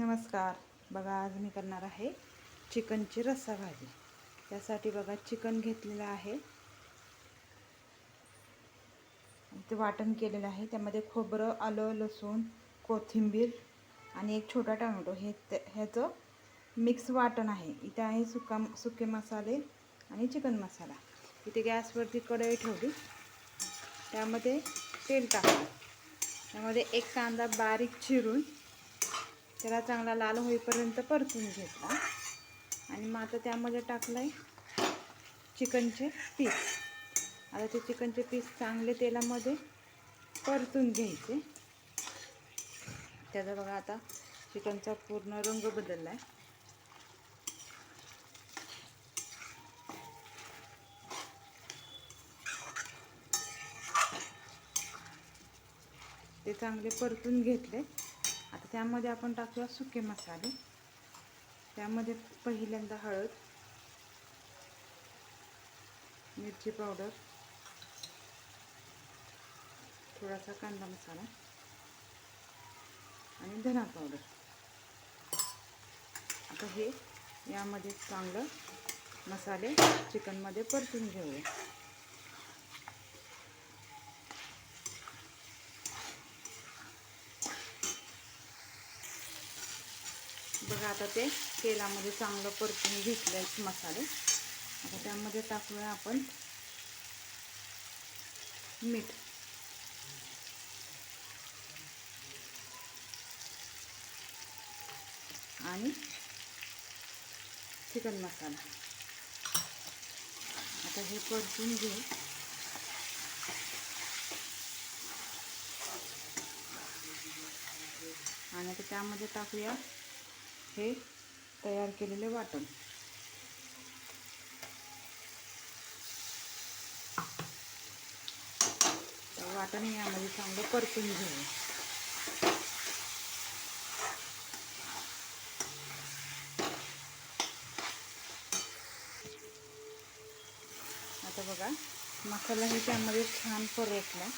नमस्कार. बघा आज मी करणार आहे चिकनची रस्सा भाजी. त्यासाठी बघा चिकन घेतलेलं आहे. ते वाटण केलेलं आहे. त्यामध्ये खोबरं आलं लसूण कोथिंबीर आणि एक छोटा टोमॅटो. हे ते- ह्याचं मिक्स वाटण आहे. इथे आहे सुका सुके मसाले आणि चिकन मसाला. इथे गॅसवरती कढई ठेवली. त्यामध्ये तेल टाकलं त्यामध्ये एक कांदा बारीक चिरून त्याला चांगला लाल होईपर्यंत परतून घेतला. आणि मग आता त्यामध्ये टाकलं आहे चिकनचे पीस. आता ते चिकनचे पीस चांगले तेलामध्ये परतून घ्यायचे. त्याचा बघा आता चिकनचा पूर्ण रंग बदलला आहे ते चांगले परतून घेतले. आता त्यामध्ये आपण टाकूया सुके मसाले. त्यामध्ये पहिल्यांदा हळद मिरची पावडर थोडासा कांदा मसाला आणि धना पावडर. आता हे यामध्ये चांगलं मसाले चिकनमध्ये परतून घेऊया. बघा आता ते तेलामध्ये चांगलं परतून घेतले मसाले. आता त्यामध्ये टाकूया आपण मीठ. आणि चिकन मसाला. आता हे परतून घेऊ. आणि आता त्यामध्ये टाकूया हे तयार केलेले वाटण. तर वाटण यामध्ये चांगलं परतून घेऊ आता बघा मसालाही त्यामध्ये छान परतला.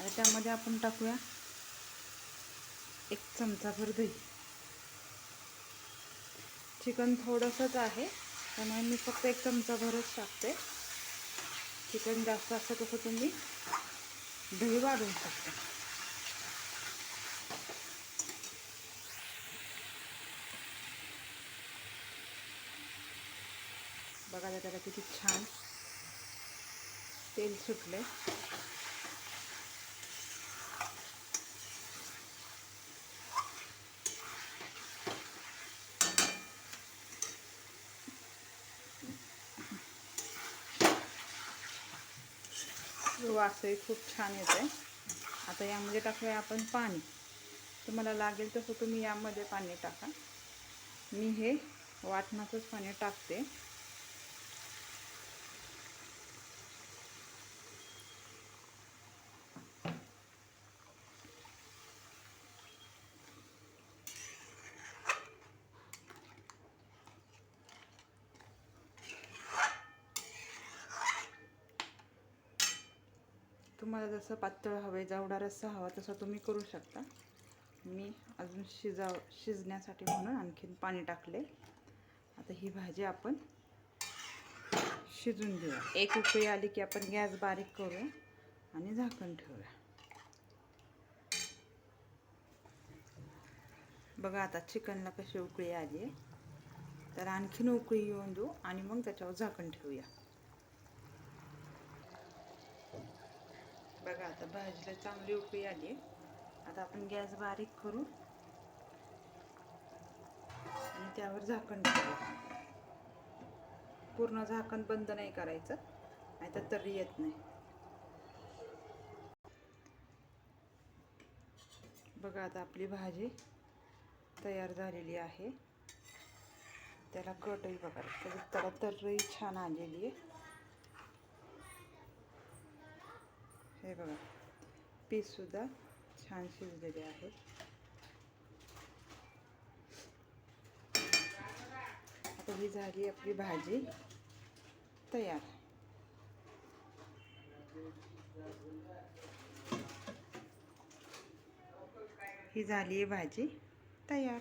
आणि त्यामध्ये आपण टाकूया एक चमचाभर दही. चिकन थोडंसंच आहे त्यामुळे मी फक्त एक चमचाभरच टाकते. चिकन जास्त असतं तसं तुम्ही दही वाढवू शकता. बघा त्याला किती छान तेल सुटले वासही खूप छान येते आता यामध्ये टाकूया आपण पाणी. तुम्हाला लागेल तसं तुम्ही यामध्ये पाणी टाका. मी हे वाटणाचंच पाणी टाकते. तुम्हाला जसं पातळ हवे जावडा रस्सा हवा तसा तुम्ही करू शकता. मी अजून शिजाव शिजण्यासाठी म्हणून आणखीन पाणी टाकले. आता ही भाजी आपण शिजून घेऊया एक उकळी आली की आपण गॅस बारीक करूया आणि झाकण ठेवूया. बघा आता चिकनला कशी उकळी आली आहे. तर आणखीन उकळी येऊन देऊ आणि मग त्याच्यावर झाकण ठेवूया. बघा आता भाजीला चांगली उकळी आली. आहे आता आपण गॅस बारीक करू. आणि त्यावर झाकण ठेवू. पूर्ण झाकण बंद नाही करायचं. नाही तर तरी येत नाही. बघा आता आपली भाजी तयार झालेली आहे. त्याला कटही बघा. त्याला त्याला तर्रही छान आलेली आहे. हे बघा. पीससुद्धा छान शिजलेले आहेत. आता ही झाली आपली भाजी. तयार. ही झाली आहे भाजी तयार.